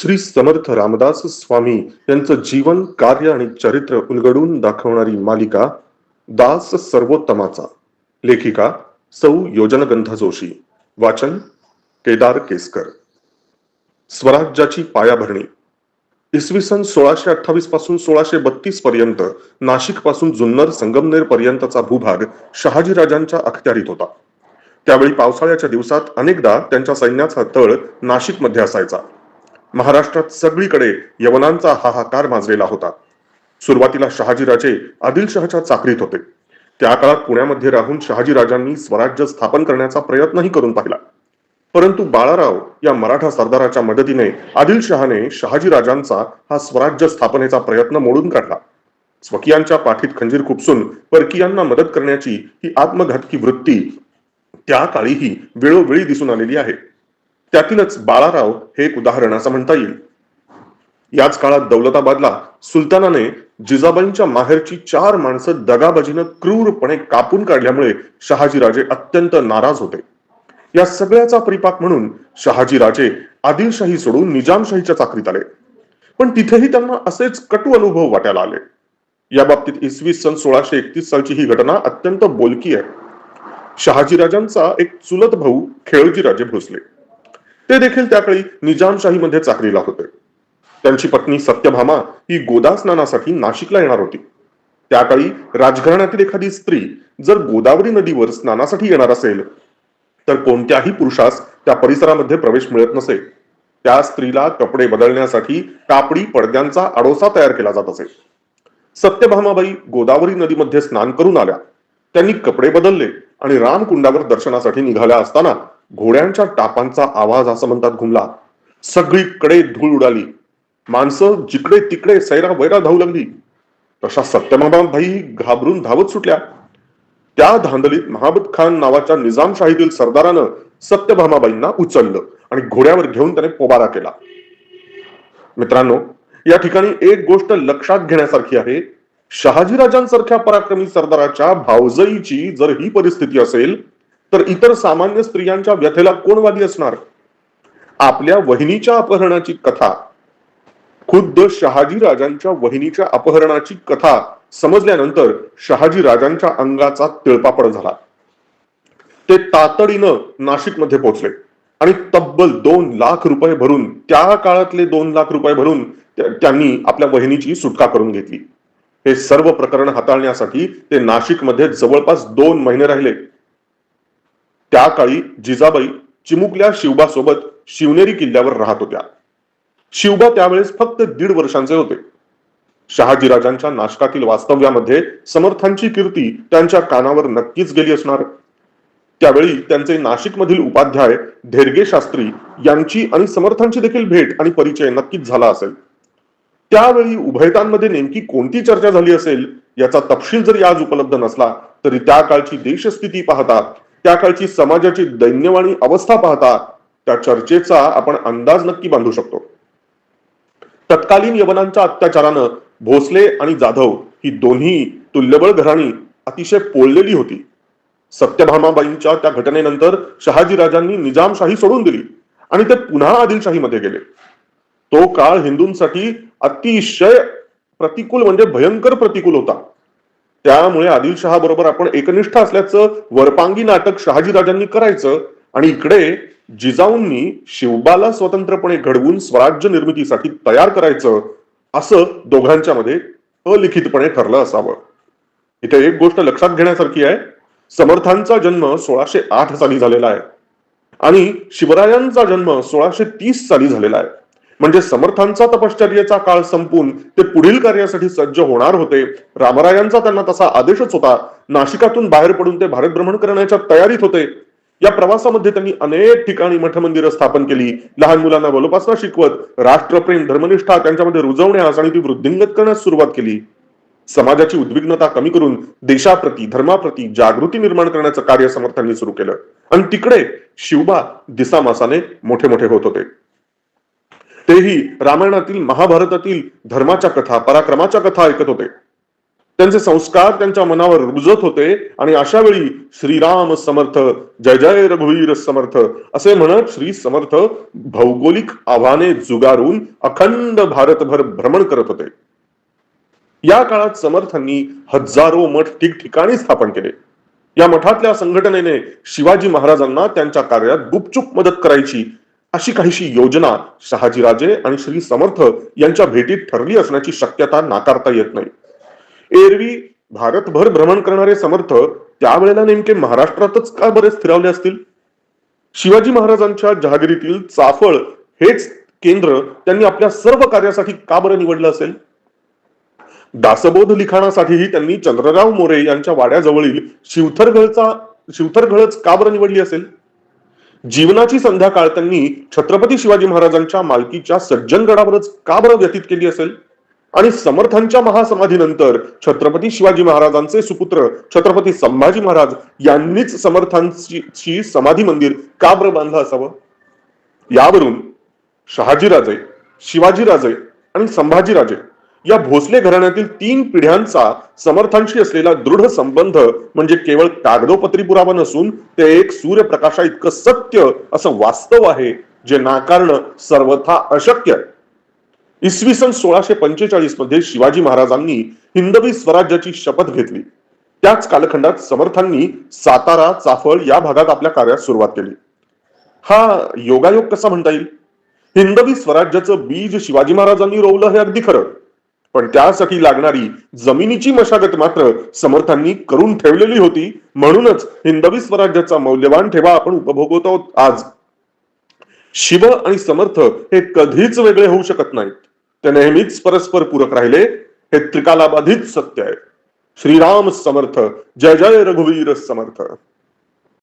श्री समर्थ रामदास स्वामी यांचं जीवन कार्य आणि चरित्र उलगडून दाखवणारी मालिका दास सर्वोत्तमाचा. लेखिका सौ योजनगंधा जोशी. वाचन केदार केसकर. स्वराज्याची पायाभरणी. इसवी सन सोळाशे अठ्ठावीसपासून सोळाशे बत्तीस पर्यंत नाशिकपासून जुन्नर संगमनेर पर्यंतचा भूभाग शहाजीराजांच्या अखत्यारीत होता. त्यावेळी पावसाळ्याच्या दिवसात अनेकदा त्यांच्या सैन्याचा तळ नाशिकमध्ये असायचा. महाराष्ट्रात सगळीकडे यवनांचा हाहाकार माजलेला होता. सुरुवातीला शहाजीराजे आदिलशहाच्या चाकरीत होते. त्या काळात पुण्यामध्ये राहून शहाजीराजांनी स्वराज्य स्थापन करण्याचा प्रयत्नही करून पाहिला. परंतु बाळाराव या मराठा सरदाराच्या मदतीने आदिलशहाने शहाजीराजांचा हा स्वराज्य स्थापनेचा प्रयत्न मोडून काढला. स्वकीयांच्या पाठीत खंजीर खुपसून परकीयांना मदत करण्याची ही आत्मघातकी वृत्ती त्या काळीही वेळोवेळी दिसून आलेली आहे. त्यातीलच बाळाराव हे एक उदाहरण असं म्हणता येईल. याच काळात दौलताबादला सुलतानाने जिजाबाईंच्या माहेरची चार माणसं दगाबाजीनं क्रूरपणे कापून काढल्यामुळे शहाजीराजे अत्यंत नाराज होते. या सगळ्याचा परिपाक म्हणून शहाजीराजे आदिलशाही सोडून निजामशाहीच्या चाकरीत आले. पण तिथेही त्यांना असेच कटू अनुभव वाटायला आले. या बाबतीत इसवी सन सोळाशे एकतीस सालची ही घटना अत्यंत बोलकी आहे. शहाजीराजांचा एक चुलत भाऊ खेळजीराजे भोसले. ते देखील त्याकाळी निजामशाहीमध्ये चाकरीला होते. त्यांची पत्नी सत्यभामा ही गोदा स्नानासाठी नाशिकला येणार होती. त्याकाळी राजघराण्यातील एखादी स्त्री जर गोदावरी नदीवर स्नानासाठी येणार असेल तर कोणत्याही पुरुषास त्या परिसरामध्ये प्रवेश मिळत नसे. त्या स्त्रीला कपडे बदलण्यासाठी कापडी पडद्यांचा आडोसा तयार केला जात असे. सत्यभामाबाई गोदावरी नदीमध्ये स्नान करून आल्या. त्यांनी कपडे बदलले आणि रामकुंडावर दर्शनासाठी निघाल्या असताना घोड्यांच्या टापांचा आवाज असं म्हणतात घुमला. सगळीकडे धूळ उडाली. माणसं जिकडे तिकडे सैरा वैरा धावू लागली. तशा सत्यभामाबाई घाबरून धावत सुटल्या. त्या धांदलीत महाबत खान नावाच्या निजामशाहीतील सरदारानं सत्यभामाबाईंना उचललं आणि घोड्यावर घेऊन त्याने पोबारा केला. मित्रांनो या ठिकाणी एक गोष्ट लक्षात घेण्यासारखी आहे. शहाजीराजांसारख्या पराक्रमी सरदाराच्या भावजईची जर ही परिस्थिती असेल तर इतर सामान्य स्त्रियांच्या व्यथेला कोण वादी असणार? आपल्या वहिनीच्या अपहरणाची कथा. खुद्द शहाजी राजांच्या वहिनीच्या अपहरणाची कथा समजल्यानंतर शहाजी राजांच्या अंगाचा तिळपापड झाला. ते तातडीनं नाशिकमध्ये पोहोचले आणि तब्बल दोन लाख रुपये भरून त्या काळातले दोन लाख रुपये भरून त्यांनी आपल्या वहिनीची सुटका करून घेतली. हे सर्व प्रकरण हाताळण्यासाठी ते नाशिकमध्ये जवळपास दोन महिने राहिले. त्या काळी जिजाबाई चिमुकल्या शिवबासोबत शिवनेरी किल्ल्यावर राहत होत्या. शिवबा त्यावेळेस फक्त दीड वर्षांचे होते. शहाजीराजांच्या नाशकातील वास्तव्यामध्ये समर्थांची कीर्ती त्यांच्या कानावर नक्कीच गेली असणार. त्यावेळी त्यांचे नाशिकमधील उपाध्याय धेरगे शास्त्री यांची आणि समर्थांची देखील भेट आणि परिचय नक्कीच झाला असेल. त्यावेळी उभयतांमध्ये नेमकी कोणती चर्चा झाली असेल याचा तपशील जरी आज उपलब्ध नसला तरी त्या काळची देशस्थिती पाहता त्या काळची समाजाची दैन्यवाणी अवस्था पाहता त्या चर्चेचा आपण अंदाज नक्की बांधू शकतो. तत्कालीन यवनांच्या अत्याचारानं भोसले आणि जाधव ही दोन्ही तुल्यबळ घराणी अतिशय पोळलेली होती. सत्यभामाबाईंच्या त्या घटनेनंतर शहाजीराजांनी निजामशाही सोडून दिली आणि ते पुन्हा आदिलशाहीमध्ये गेले. तो काळ हिंदूंसाठी अतिशय प्रतिकूल म्हणजे भयंकर प्रतिकूल होता. त्यामुळे आदिलशहा बरोबर आपण एकनिष्ठ असल्याचं वरपांगी नाटक शहाजीराजांनी करायचं आणि इकडे जिजाऊंनी शिवबाला स्वतंत्रपणे घडवून स्वराज्य निर्मितीसाठी तयार करायचं असं दोघांच्या मध्ये अलिखितपणे ठरलं असावं. इथे एक गोष्ट लक्षात घेण्यासारखी आहे. समर्थांचा जन्म सोळाशे आठ साली झालेला आहे. आणि शिवरायांचा जन्म सोळाशे तीस साली झालेला आहे. म्हणजे समर्थांचा तपश्चर्येचा काळ संपून ते पुढील कार्यासाठी सज्ज होणार होते. रामरायांचा त्यांना तसा आदेशच होता. नाशिकातून बाहेर पडून ते भारत भ्रमण करण्याच्या तयारीत होते. या प्रवासामध्ये त्यांनी अनेक ठिकाणी मठमंदिरं स्थापन केली. लहान मुलांना बलोपासना शिकवत राष्ट्रप्रेम धर्मनिष्ठा त्यांच्यामध्ये रुजवण्यास आणि ती वृद्धिंगत करण्यास सुरुवात केली. समाजाची उद्विग्नता कमी करून देशाप्रती धर्माप्रती जागृती निर्माण करण्याचं कार्य समर्थांनी सुरू केलं. आणि तिकडे शिवबा दिसामासाने मोठे मोठे होत होते. तेही रामायणातील महाभारतातील धर्माच्या कथा पराक्रमाच्या कथा ऐकत होते. त्यांचे संस्कार त्यांच्या मनावर रुजत होते आणि अशा वेळी श्रीराम समर्थ जय जय रघुवीर समर्थ असे म्हणत श्री समर्थ भौगोलिक आव्हाने जुगारून अखंड भारतभर भ्रमण करत होते. या काळात समर्थांनी हजारो मठ ठिकठिकाणी स्थापन केले. या मठातल्या संघटनेने शिवाजी महाराजांना त्यांच्या कार्यात गुपचूप मदत करायची अशी काहीशी योजना शहाजीराजे आणि श्री समर्थ यांच्या भेटीत ठरली असण्याची शक्यता नाकारता येत नाही. एरवी भारतभर भ्रमण करणारे समर्थ त्यावेळेला नेमके महाराष्ट्रातच का बरे स्थिरावले असतील? शिवाजी महाराजांच्या जहागिरीतील चाफळ हेच केंद्र त्यांनी आपल्या सर्व कार्यासाठी का बरं निवडलं असेल? दासबोध लिखाणासाठीही त्यांनी चंद्रराव मोरे यांच्या वाड्याजवळील शिवथरगळचा शिवथरगळच का बरं निवडली असेल? जीवनाची संध्याकाळ त्यांनी छत्रपती शिवाजी महाराजांच्या मालकीच्या सज्जनगडावरच का बरं व्यतीत केली असेल? आणि समर्थांच्या महासमाधीनंतर छत्रपती शिवाजी महाराजांचे सुपुत्र छत्रपती संभाजी महाराज यांनीच समर्थांची समाधी मंदिर का बरं बांधलं असावं? यावरून शहाजीराजे शिवाजीराजे आणि संभाजीराजे या भोसले घराण्यातील तीन पिढ्यांचा समर्थांशी असलेला दृढ संबंध म्हणजे केवळ कागदोपत्री पुरावा नसून ते एक सूर्यप्रकाशा इतकं सत्य असं वास्तव आहे जे नाकारणं सर्वथा अशक्य. आहे इसवी सन सोळाशे पंचेचाळीसमध्ये शिवाजी महाराजांनी हिंदवी स्वराज्याची शपथ घेतली. त्याच कालखंडात समर्थांनी सातारा चाफळ या भागात आपल्या कार्यात सुरुवात केली. हा योगायोग कसा म्हणता येईल? हिंदवी स्वराज्याचं बीज शिवाजी महाराजांनी रोवलं हे अगदी खरं. पण त्यासाठी लागणारी जमिनीची मशागत मात्र समर्थांनी करून ठेवलेली होती. म्हणूनच हिंदवी स्वराज्याचा मौल्यवान ठेवा आपण उपभोगत आहोत आज. शिव आणि समर्थ हे कधीच वेगळे होऊ शकत नाहीत. ते नेहमीच परस्पर पूरक राहिले. हे त्रिकालाबाधित सत्य आहे. श्रीराम समर्थ जय जय रघुवीर समर्थ.